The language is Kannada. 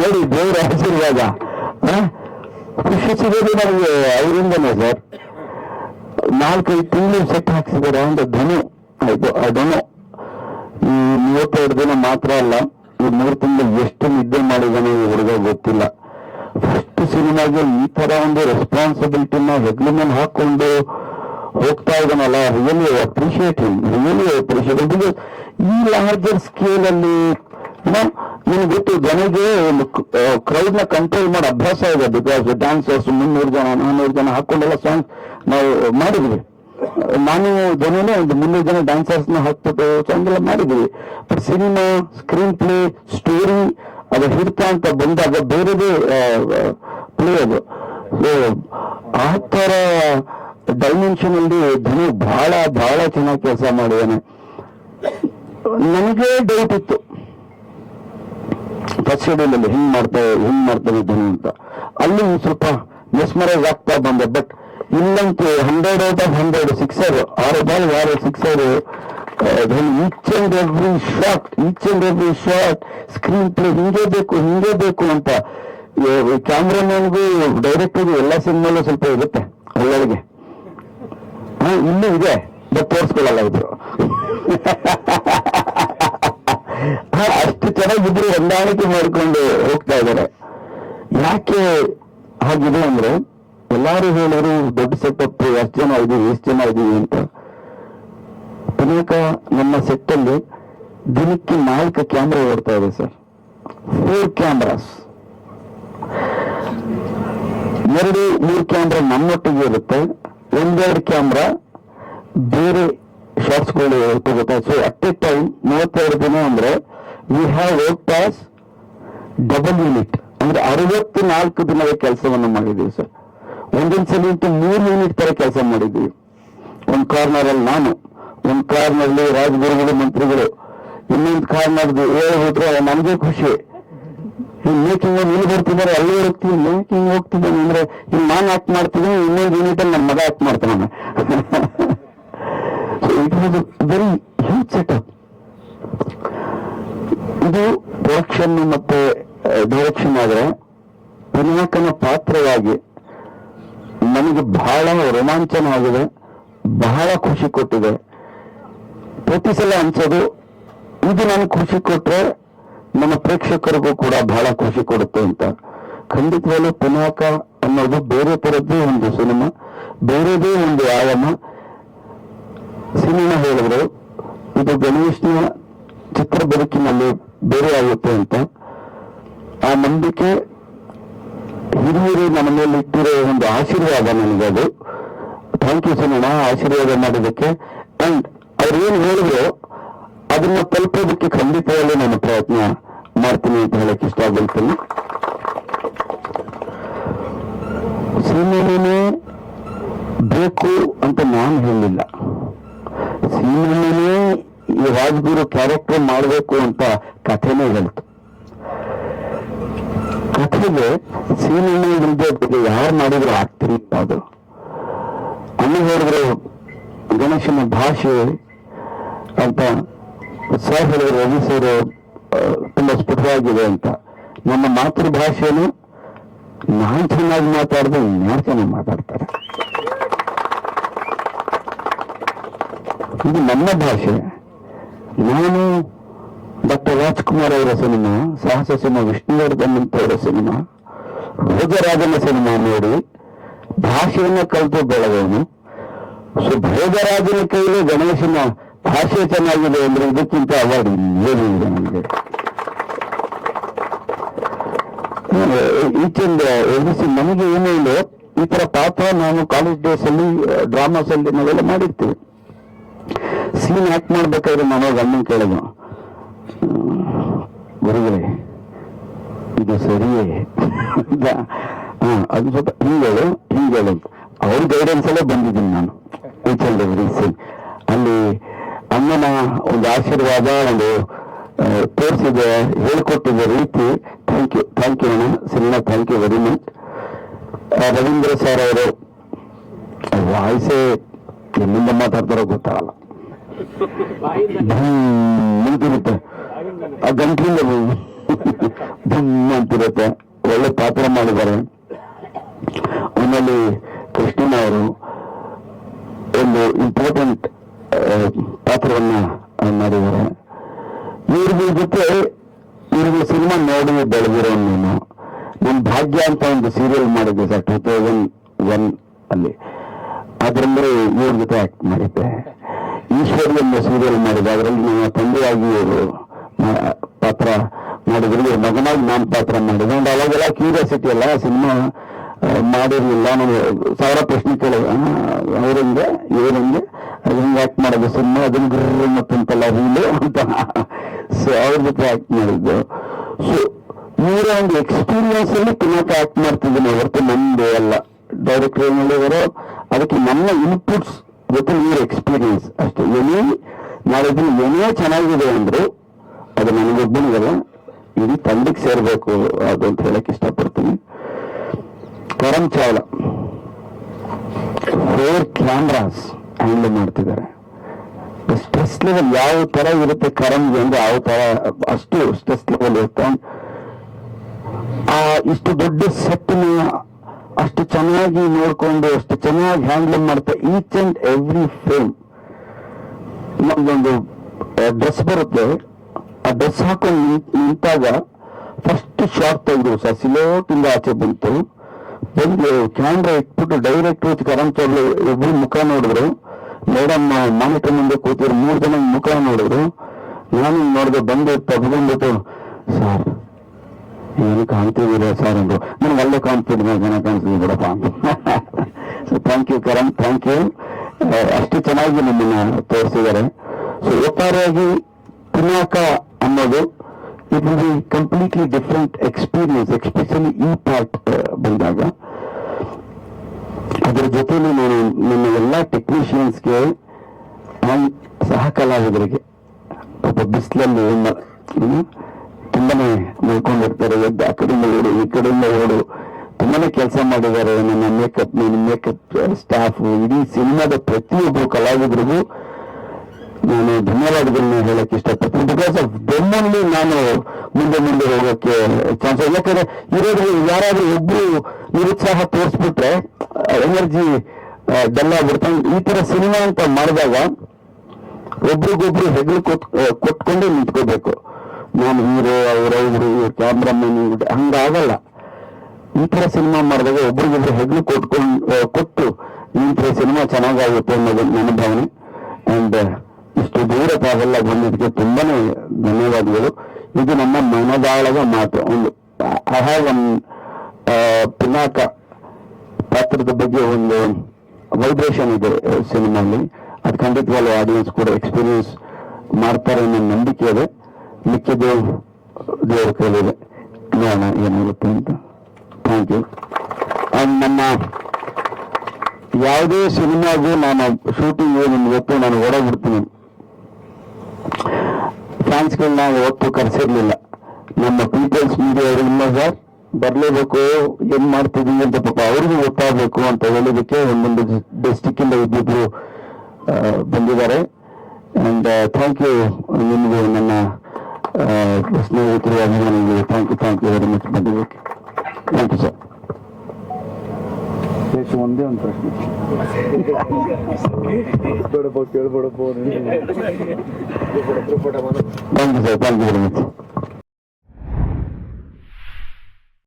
ನೋಡಿ ದೇವರ ಆಶೀರ್ವಾದ? ಖುಷಿ ಸಿಗೋದು ನಮಗೆ ಅವರಿಂದನೇ ಸರ್. ನಾಲ್ಕೈದು ತಿಂಗಳು ಸೆಟ್ ಹಾಕ್ಸಿದ್ದಾರೆ, ಒಂದು ಧನು. ಆಯ್ತು ಆ ಈ ಮೂವತ್ತೆರಡು ದಿನ ಮಾತ್ರ ಅಲ್ಲ, ಈ ಮೂರು ತಿಂಗಳು ಎಷ್ಟು ನಿದ್ದೆ ಮಾಡಿದಾನೆ ಈ ಹುಡುಗ ಗೊತ್ತಿಲ್ಲ. ಫಸ್ಟ್ ಸಿನಿಮಾಗೆ ಈ ತರ ಒಂದು ರೆಸ್ಪಾನ್ಸಿಬಿಲಿಟಿನ ಹೆಗ್ಲ ಮೇಲೆ ಹಾಕೊಂಡು ಹೋಗ್ತಾ ಇದ್ದಾನಲ್ಲ really appreciate really appreciate because ಈ ಲಾರ್ಜರ್ ಸ್ಕೇಲ್ ಅಲ್ಲಿ ನಿಮ್ಗೆ ಗೊತ್ತು, ಜನಗೆ ಒಂದು ಕ್ರೌಡ್ನ ಕಂಟ್ರೋಲ್ ಮಾಡೋ ಅಭ್ಯಾಸ ಇದೆ ಬಿಕಾಸ್ ಡ್ಯಾನ್ಸರ್ಸ್ ಮುನ್ನೂರು ಜನ ನಾನ್ನೂರು ಜನ ಹಾಕೊಂಡೆಲ್ಲ ಸಾಂಗ್ ನಾವು ಮಾಡಿದ್ವಿ. ನಾನು ಜನನೇ ಒಂದು ಮುನ್ನೂರು ಜನ ಡ್ಯಾನ್ಸರ್ಸ್ನ ಹಾಕ್ಬಿಟ್ಟು ಸಾಂಗ್ ಎಲ್ಲ ಮಾಡಿದ್ವಿ. But cinema screenplay story ಅದು ಹಿಡ್ತ ಅಂತ ಬಂದಾಗ ಬೇರೆದೇ ಪ್ಲೇ ಅದು. ಆ ತರ ಡೈಮೆನ್ಷನ್ ಅಲ್ಲಿ ಧನು ಬಹಳ ಬಹಳ ಚೆನ್ನಾಗಿ ಕೆಲಸ ಮಾಡಿದ್ದಾನೆ ನನಗೆ ಡೌಟ್ ಇತ್ತು. ಫಸ್ಟ್ ಶೆಡ್ಯೂಲಲ್ಲಿ ಹಿಂಗ್ ಮಾಡ್ತಾ ಹಿಂಗ್ ಮಾಡ್ತಾ ಇದ್ದೀನಿ ಅಂತ. ಅಲ್ಲಿ ಸ್ವಲ್ಪ ಮೆಸ್ಮರೈಸ್ ಆಗ್ತಾ ಬಂದೆ. But ಇಲ್ಲಂತೂ hundred out of hundred sixer ಆರು ಬಾಲ್ ಆರು sixer each and every shot each and every shot screenplay ಹಿಂಗೆ ಬೇಕು ಹಿಂಗೆ ಬೇಕು ಅಂತ. ಕ್ಯಾಮ್ರಾಮನ್ಗೂ ಡೈರೆಕ್ಟರ್ಗೂ ಎಲ್ಲ ಸಿನಿಮಾಲು ಸ್ವಲ್ಪ ಇರುತ್ತೆ ಎಲ್ಲರಿಗೆ ಹಾ ಇನ್ನೂ ಇದೆ ಬಟ್ ತೋರಿಸ್ಕೊಳ್ಳಲ್ಲ ಇದ್ರು. ಹೊಂದಾಣಿಕೆ ಮಾಡಿಕೊಂಡು ಹೋಗ್ತಾ ಇದ್ದಾರೆ. ಯಾಕೆ ಹಾಗಿದೆ ಅಂದ್ರೆ, ಎಲ್ಲಾರು ಹೇಳಿದ್ರು ದೊಡ್ಡ ಸೆಟಪ್ ಎಷ್ಟು ಜನ ಇದೀವಿ ಎಷ್ಟು ಜನ ಇದೀವಿ ಅಂತ. ಅನೇಕ ನಮ್ಮ ಸೆಟ್ ಅಲ್ಲಿ ದಿನಕ್ಕೆ ನಾಲ್ಕು ಕ್ಯಾಮ್ರಾ ಓಡ್ತಾ ಇದೆ ಸರ್. ಫೋರ್ ಕ್ಯಾಮ್ರಾಸ್ ಎರಡು ಮೂರು ಕ್ಯಾಮ್ರಾ ನಮ್ಮೊಟ್ಟಿಗೆ ಇರುತ್ತೆ, ಒಂದೆರಡು ಕ್ಯಾಮ್ರಾ ಬೇರೆ ಶಾರ್ಟ್ಸ್ಗಳು ತಗೋತಾರೆ ಸೊ ಅಟ್ ಎ ಟೈಮ್ ಮೂವತ್ತೆರಡು ದಿನ ಅಂದ್ರೆ we have work pass double unit ಅಂದ್ರೆ ಅರವತ್ತು ನಾಲ್ಕು ದಿನದ ಕೆಲಸವನ್ನು ಮಾಡಿದ್ದೀವಿ ಸರ್ ಒಂದೊಂದು ಸಲ ಇಂಟು ಮೂರು ಯೂನಿಟ್ ತರ ಕೆಲಸ ಮಾಡಿದ್ದೀವಿ. ಒಂದ್ ಕಾರ್ನರ್ ಅಲ್ಲಿ ನಾನು, ಒಂದ್ ಕಾರ್ನರ್ ಅಲ್ಲಿ ರಾಜಗುರುಗಳು ಮಂತ್ರಿಗಳು. ಇನ್ನೊಂದು ಕಾರ್ನರ್ ಹೇಳ್ಬಿಟ್ರೆ ನಮ್ಗೆ ಖುಷಿ. ಮೇಕಿಂಗ್ ಇಲ್ಲಿ ಬರ್ತಿದ್ದಾರೆ, ಅಲ್ಲಿ ಹೋಗ್ತೀವಿ ಮೇಕಿಂಗ್ ಹೋಗ್ತಿದ್ದಾನೆ ಅಂದ್ರೆ ಇಲ್ಲಿ ನಾನು ಆಕ್ಟ್ ಮಾಡ್ತೀನಿ, ಇನ್ನೊಂದು ಯೂನಿಟ್ ಅಲ್ಲಿ ನನ್ನ ಮಗ ಆಕ್ಟ್ ಮಾಡ್ತಾನೆ it was very huge setup ಇದು ಪ್ರೊಡಕ್ಷನ್ ಮತ್ತೆ ಡೈರೆಕ್ಷನ್ ಆದ್ರೆ ಪಿನಾಕನ ಪಾತ್ರವಾಗಿ ನನಗೆ ಬಹಳ ರೋಮಾಂಚನ ಆಗಿದೆ ಬಹಳ ಖುಷಿ ಕೊಟ್ಟಿದೆ. ಪ್ರತಿ ಸಲ ಅನ್ಸೋದು ಇದು ನನಗೆ ಖುಷಿ ಕೊಟ್ರೆ ನಮ್ಮ ಪ್ರೇಕ್ಷಕರಿಗೂ ಕೂಡ ಬಹಳ ಖುಷಿ ಕೊಡುತ್ತೆ ಅಂತ. ಖಂಡಿತವಾಗ್ಲೂ ಪಿನಾಕ ಅನ್ನೋದು ಬೇರೆ ತರದ್ದೇ ಒಂದು ಸಿನಿಮಾ, ಬೇರೆದೇ ಒಂದು ಆಯಾಮ. ಸಿನಿಮಾ ಹೇಳಿದ್ರು ಇದು ಗಣೇಶ್ನ ಚಿತ್ರ ಬದುಕಿನಲ್ಲಿ ಬೇರೆ ಆಗುತ್ತೆ ಅಂತ. ಆ ನಂಬಿಕೆ ಹಿರಿಯರು ನಮ್ಮ ಮನೆಯಲ್ಲಿ ಇಟ್ಟಿರೋ ಒಂದು ಆಶೀರ್ವಾದ ನನಗೆ ಅದು. ಥ್ಯಾಂಕ್ ಯು ಸಿನಿಮಾ ಆಶೀರ್ವಾದ ಮಾಡೋದಕ್ಕೆ ಅಂಡ್ ಅವ್ರು ಏನು ಹೇಳಿದ್ರು, ಅದನ್ನ ತಲುಪೋದಕ್ಕೆ ಖಂಡಿತವಾಗ್ಲೂ ನಾನು ಪ್ರಯತ್ನ ಮಾಡ್ತೀನಿ ಅಂತ ಹೇಳಕ್ ಇಷ್ಟಪಡ್ತೀನಿ ಸಿನಿಮಾನೇ ಬೇಕು ಅಂತ ನಾನು ಹೇಳಿಲ್ಲ. ಸಿನಿಮಾನೇ ಈ ರಾಜಗುರು ಕ್ಯಾರೆಕ್ಟರ್ ಮಾಡಬೇಕು ಅಂತ ಕಥೆನೇ ಹೇಳ್ತು. ಕಥೆಗೆ ಸೀನಣ್ಣ ಇಲ್ಲದೆ ಯಾರು ಮಾಡಿದ್ರು ಆಗ್ತಿರಿ ಅದು. ಅಣ್ಣ ಹೇಳಿದ್ರು, ಗಣೇಶನ ಭಾಷೆ ಅಂತ ಸರ್ ಹೇಳಿದ್ರು, ರವಿ ಸರ್ ತುಂಬಾ ಸ್ಫುಟವಾಗಿದೆ ಅಂತ. ನಮ್ಮ ಮಾತೃಭಾಷೆನು ನಾನ್ ಚೆನ್ನಾಗಿ ಮಾತಾಡಿದ್ರೆ ಇನ್ಯಾರು ಚೆನ್ನಾಗಿ ಮಾತಾಡ್ತಾರೆ? ಇದು ನಮ್ಮ ಭಾಷೆ. ನಾನು ಡಾಕ್ಟರ್ ರಾಜ್ಕುಮಾರ್ ಅವರ ಸಿನಿಮಾ, ಸಾಹಸ ಸಿನಿಮಾ, ವಿಷ್ಣುವರ್ಧನ್ ಅವರ ಸಿನಿಮಾ, ಭೋಜರಾಜನ ಸಿನಿಮಾ ನೋಡಿ ಭಾಷೆಯನ್ನ ಕಲಿತು ಬೆಳೆದವನು. ಸೊ, ಭೋಜರಾಜನ ಕೈಲಿ ಗಣೇಶನ ಭಾಷೆ ಚೆನ್ನಾಗಿದೆ ಅಂದ್ರೆ ಇದಕ್ಕಿಂತ ಅವಾರ್ಡ್ ಏನು ಇದೆ ನನಗೆ ಈಚಿಂದ ಎದುರಿಸಿ ನಮಗೆ ಏನೂ ಇಲ್ಲ ಈ ತರ ಪಾತ್ರ ನಾನು ಕಾಲೇಜ್ ಡೇಸ್ ಅಲ್ಲಿ ಡ್ರಾಮಾಸ್ ಅಲ್ಲಿ ನಾವೆಲ್ಲ ಮಾಡಿರ್ತೀವಿ. ಸೀನ್ ಆಕ್ಟ್ ಮಾಡ್ಬೇಕಾದ್ರೆ ನಾನು ಗಂಡನ್ ಕೇಳಿದ್ನು ಗುರುಗಳೇ, ಇದು ಸರಿಯೇ? ಅದು ಸ್ವಲ್ಪ ಹಿಂಗೇಳು ಹಿಂಗೇಳು ಅವ್ರ ಗೈಡೆನ್ಸ್ ಅಲ್ಲೇ ಬಂದಿದ್ದೀನಿ ನಾನು. ಈಚಲ್ ಸೀನ್ ಅಲ್ಲಿ. ಅಮ್ಮನ ಒಂದು ಆಶೀರ್ವಾದ, ಒಂದು ತೋರಿಸಿದ ಹೇಳ್ಕೊಟ್ಟಿದ್ದ ರೀತಿ. ಥ್ಯಾಂಕ್ ಯು ಥ್ಯಾಂಕ್ ಯು ಅಣ್ಣ. Cinema thank you very much Ravindra sir ಅವರು ವಾಯ್ಸೇ ಎಲ್ಲಿಂದ ಮಾತಾಡ್ತಾರೋ ಗೊತ್ತಾಗಲ್ಲ. ನಿಂತಿರುತ್ತೆ. ಆ ಗಂಟಲಿಂದ ಧಮ್ ಅಂತಿರುತ್ತೆ ಒಳ್ಳೆ ಪಾತ್ರ ಮಾಡಿದ್ದಾರೆ. ಆಮೇಲೆ ಕೃಷ್ಣನ್ ಅವರು ಒಂದು ಇಂಪಾರ್ಟೆಂಟ್ ಪಾತ್ರವನ್ನ ಮಾಡಿದ್ದಾರೆ. ಇವ್ರಿಗೆ ಜೊತೆ ಇವ್ರಿಗೆ ಸಿನಿಮಾ ನೋಡಿ ಬೆಳೆದಿರೋ ನೀನು ನಮ್ಮ ಭಾಗ್ಯ ಅಂತ ಒಂದು ಸೀರಿಯಲ್ ಮಾಡಿದ್ದೆ ಸರ್ ಟೂ ತೌಸಂಡ್ ಒನ್ ಅಲ್ಲಿ. ಅದರಲ್ಲಿ ಇವ್ರ ಜೊತೆ ಆಕ್ಟ್ ಮಾಡಿದ್ದೆ. ಈಶ್ವರಿ ಎಂಬ ಸೀರಿಯಲ್ ಮಾಡಿದೆ. ಅದರಲ್ಲಿ ನನ್ನ ತಂದೆಯಾಗಿ ಪಾತ್ರ ಮಾಡಿದ್ರು. ಮಗನಾಗಿ ನಾನು ಪಾತ್ರ ಮಾಡಿದೆ. ಒಂದು ಅವಾಗೆಲ್ಲ ಕ್ಯೂರಿಯಾಸಿಟಿ ಅಲ್ಲ, ಸಿನಿಮಾ ಮಾಡಿರಲಿಲ್ಲ. ನಾನು ಸಾವಿರ ಪ್ರಶ್ನೆ ಕೇಳಿದೆ. ಅವ್ರಂಗೆ, ಇವರಂಗೆ, ಅದು ಆ್ಯಕ್ಟ್ ಮಾಡೋದು ಸಿನಿಮಾ, ಅದನ್ನ ಗುರ್ರ ಮತ್ತಂತಲ್ಲ ರೀಲು ಅಂತ. ಸೊ ಅವ್ರ ಜೊತೆ ಆಕ್ಟ್ ಮಾಡಿದ್ದು. ಸೊ ಇವರ ಒಂದು ಎಕ್ಸ್ಪೀರಿಯನ್ಸ್ ಅಲ್ಲಿ ಪುನಃ ಆಕ್ಟ್ ಮಾಡ್ತಿದ್ದೀನಿ ಹೊರತು ನಮ್ಮದೇ ಅಲ್ಲ. ಡೈರೆಕ್ಟರ್ ಹೇಳಿದಾರೋ ಅದಕ್ಕೆ ನಮ್ಮ ಇನ್ಪುಟ್ಸ್ ಜೊತೆ ಯುವರ್ ಎಕ್ಸ್ಪೀರಿಯನ್ಸ್ ಅಷ್ಟೇ. ಎನಿ ನಾಳೆ ದಿನ ಏನೇ ಚೆನ್ನಾಗಿದೆ ಅಂದ್ರು ಅದು ನನಗೊಬ್ಬನಿಗಲ್ಲ ಇಡೀ ತಂಡಕ್ಕೆ ಸೇರಬೇಕು ಅದು ಅಂತ ಹೇಳಕ್ ಇಷ್ಟಪಡ್ತೀನಿ. Karam Chawla. Four cameras handle ಮಾಡ್ತಿದ್ದಾರೆ. ಸ್ಟ್ರೆಸ್ ಲೆವೆಲ್ ಯಾವ ತರ ಇರುತ್ತೆ ಕರಂಗೆ ಅಂದ್ರೆ ಯಾವ ತರ, ಅಷ್ಟು ಸ್ಟ್ರೆಸ್ ಲೆವೆಲ್ ಇರುತ್ತೆ, ಆ ಇಷ್ಟು ದೊಡ್ಡ ಸೆಟ್ ಅಷ್ಟು ಚೆನ್ನಾಗಿ ನೋಡ್ಕೊಂಡು, ಅಷ್ಟು ಚೆನ್ನಾಗಿ ಹ್ಯಾಂಡಲ್ ಮಾಡ್ತಾ ಈಚ್ ಅಂಡ್ ಎವ್ರಿ ಫ್ರೇಮ್ ನಮ್ದೊಂದು ಡ್ರೆಸ್ ಬರುತ್ತೆ. ಆ ಡ್ರೆಸ್ ಹಾಕೊಂಡು ನಿಂತ್- ನಿಂತಾಗ ಫಸ್ಟ್ ಶಾರ್ಟ್ ತೆಗೆದು ಸರ್ ಸಿಲೋಟಿಂದ ಆಚೆ ಬಂತು. ಬಂದು ಕ್ಯಾಮ್ರಾ ಇಟ್ಬಿಟ್ಟು ಡೈರೆಕ್ಟ್ ಹೋಗಿ ಕರಂ ಚೌಲ್ ಒಬ್ರು ಮುಖ ನೋಡಿದ್ರು. ಮೇಡಮ್ ಮಾನಿಟರ್ ಮುಂದೆ ಕೂತಿದ್ರು. ಮೂರು ಜನ ಮುಖ ನೋಡಿದ್ರು. ನಾನು ನೋಡಿದೆ ಬಂದು ತಗೊಂಡ್ಬಿಟ್ಟು ಸರ್ ಏನು ಕಾಣ್ತಿದ್ದೀರ ಸರ್ ಅಂದ್ರು. ನನಗೆ ಅಲ್ಲೇ ಕಾಣ್ತಿದ್ದೀನಿ ಜನ ಕಾಣಿಸ್ತೀನಿ ಬಿಡಪ್ಪ so thank you Karan thank you ಅಷ್ಟು ಚೆನ್ನಾಗಿ ನಮ್ಮನ್ನ ತೋರಿಸಿದ್ದಾರೆ. ಸೊ ಒಟ್ಟಾರೆಯಾಗಿ ಪಿನಾಕ ಅನ್ನೋದು it completely different experience especially ಈ ಪಾರ್ಟ್ ಬಂದಾಗ. ಅದ್ರ ಜೊತೆಲಿ ನಾನು ನನ್ನ ಎಲ್ಲ ಟೆಕ್ನಿಷಿಯನ್ಸ್ಗೆ ಸಹ ಒಬ್ಬ ಬಿಸಿಲಲ್ಲಿ ತುಂಬಾನೇ ನೋಡ್ಕೊಂಡಿರ್ತಾರೆ. ಎದ್ದು ಆ ಕಡೆಯಿಂದ ಓಡು, ಈ ಕಡೆಯಿಂದ ಓಡು. ತುಂಬಾನೇ ಕೆಲಸ ಮಾಡಿದ್ದಾರೆ ನನ್ನ ಮೇಕಪ್ ನನ್ನ ಮೇಕಪ್ ಸ್ಟಾಫ್ ಇಡೀ ಸಿನಿಮಾದ ಪ್ರತಿಯೊಬ್ಬರು ಕಲಾವಿದರಿಗೂ ನಾನು ಧನ್ಯವಾದಗಳನ್ನ ಹೇಳಕ್ ಇಷ್ಟಪಡ್ತೀನಿ. ಬಿಕಾಸ್ ಆಫ್ ದೆಮ್ಮಲ್ಲಿ ನಾನು ಮುಂದೆ ಮುಂದೆ ಹೋಗೋಕೆ ಚಾನ್ಸ್ ಯಾಕಂದ್ರೆ ಇರೋದ್ರಲ್ಲಿ ಯಾರಾದ್ರೂ ಒಬ್ರು ನಿರುತ್ಸಾಹ ತೋರಿಸ್ಬಿಟ್ರೆ ಎನರ್ಜಿ ಡಲ್ ಆಗ್ಬಿಡ್ತಾನೆ ಈ ತರ ಸಿನಿಮಾ ಅಂತ ಮಾಡಿದಾಗ ಒಬ್ರಿಗೊಬ್ರು ಹೆಗಲು ಕೊಟ್ ಕೊಟ್ಕೊಂಡೇ ನಿಂತ್ಕೋಬೇಕು. ನಾನು ಹೀರೋ ಅವ್ರವ್ರು ಕ್ಯಾಮ್ರಾಮನ್ ಹಂಗಾಗಲ್ಲ. ಈ ಥರ ಸಿನಿಮಾ ಮಾಡಿದಾಗ ಒಬ್ರಿಗೊಬ್ರು ಹೆಗ್ಲು ಕೊಟ್ಕೊಂಡು ಕೊಟ್ಟು ಈ ಥರ ಸಿನಿಮಾ ಚೆನ್ನಾಗಾಗುತ್ತೆ ಅನ್ನೋದು ನನ್ನ ಭಾವನೆ. ಅಂಡ್ ಇಷ್ಟು ದೂರ ತಾವೆಲ್ಲ ಬಂದಿದ್ದಕ್ಕೆ ತುಂಬಾನೇ ಧನ್ಯವಾದಗಳು. ಇದು ನಮ್ಮ ಮನದಾಳದ ಮಾತು. ಒಂದು ಐ ಹ್ಯಾವ್ ಒನ್ ಪಿನಾಕ ಪಾತ್ರದ ಬಗ್ಗೆ ಒಂದು ವೈಬ್ರೇಷನ್ ಇದೆ ಸಿನಿಮಾಲಿ ಅದು ಖಂಡಿತವಾಗ್ಲೂ ಆಡಿಯನ್ಸ್ ಕೂಡ ಎಕ್ಸ್ಪೀರಿಯನ್ಸ್ ಮಾಡ್ತಾರೆ ಅನ್ನೋ ನಂಬಿಕೆ ಇದೆ. ಮಿಕ್ಕಿದ್ದು ದೇವರ ಕೈಲಿದೆ ನೋಡೋಣ ಏನಾಗುತ್ತೆ ಅಂತ. ಥ್ಯಾಂಕ್ ಯು ಆ್ಯಂಡ್ ನಮ್ಮ ಯಾವುದೇ ಸಿನಿಮಾಗೂ ನಾನು ಶೂಟಿಂಗ್ ನಿಮ್ಗೆ ಗೊತ್ತು ನಾನು ಓಡೋಗ್ಬಿಡ್ತೀನಿ ಫ್ಯಾನ್ಸ್ಗಳನ್ನ ಒತ್ತು ಕರೆಸಿರ್ಲಿಲ್ಲ. ನಮ್ಮ ಪೀಪಲ್ಸ್ ಮೀಡಿಯಾ ಅವರು ಇಲ್ಲ ಸರ್. ಬರ್ಲೇಬೇಕು, ಏನು ಮಾಡ್ತಿದ್ದೀನಿ ಅಂತ ಪಾಪ ಅವ್ರಿಗೂ ಗೊತ್ತಾಗಬೇಕು ಅಂತ ಹೇಳೋದಕ್ಕೆ ಒಂದೊಂದು ಡಿಸ್ಟಿಕ್ ಇಂದ ಇಬ್ಬಿಬ್ರು ಬಂದಿದ್ದಾರೆ. ಅಂಡ್ ಥ್ಯಾಂಕ್ ಯು ನಿಮಗೆ ನನ್ನ ಆ, ಸ್ನೇಹಿತರು ಅಭಿಮಾನಿಗಳು thank you thank you very much ಬಂದಿದ್ದಕ್ಕೆ. ಥ್ಯಾಂಕ್ ಯು ಸರ್ ಎಷ್ಟು ಒಂದೇ ಒಂದು ಪ್ರಶ್ನೆ. Thank you sir thank you very much